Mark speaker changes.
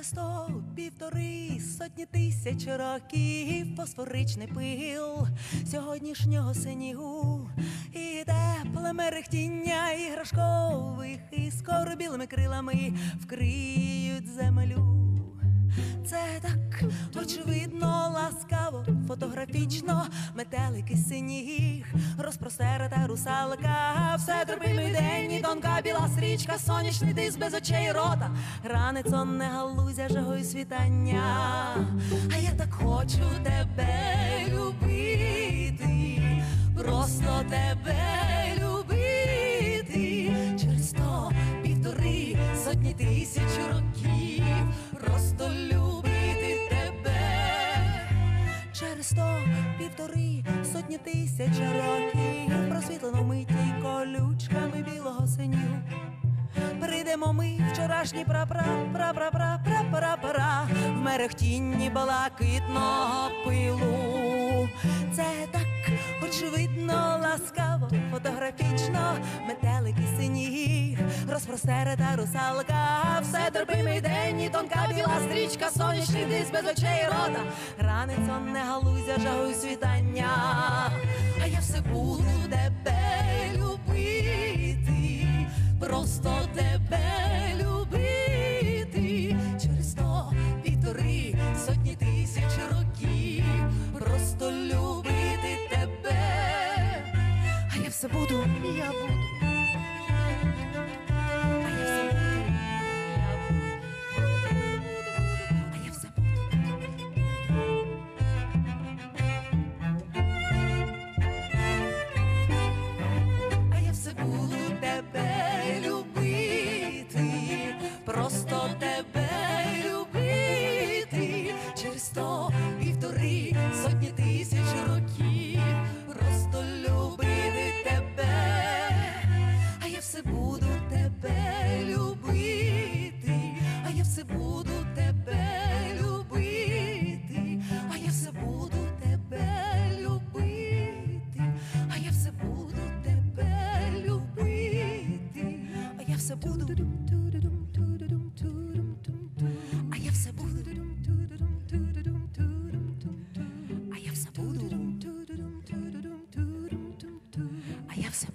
Speaker 1: Через сто півтори сотні тисяч років фосфоричний пил сьогоднішнього снігу і тепле мерехтіння іграшкових і скоро білими крилами вкриють землю. Це так очевидно, ласкаво, фотографічно, метелики синіг, розпростерта русалка, все терпимий день, і біла стрічка, сонячний диск без очей рота, ранець не галузя жагою світання. А я так хочу тебе любити, просто тебе любити. Через сто півтори сотні тисяч років, просто любити тебе. Через сто півтори сотні тисяч років, просвітлено миті колючками білого вчорашні прапра, прапра, прапра, прапра в мерехтінні балакитного пилу. Це так очевидно, ласкаво, фотографічно, метелики синіг, розпростерта русалка, все терпимий день, і тонка біла стрічка, сонячний диск без очей рота, ранець не галузя, жагою світання, а я все буду тебе а я все буду, а я все буду. А я все буду. А я все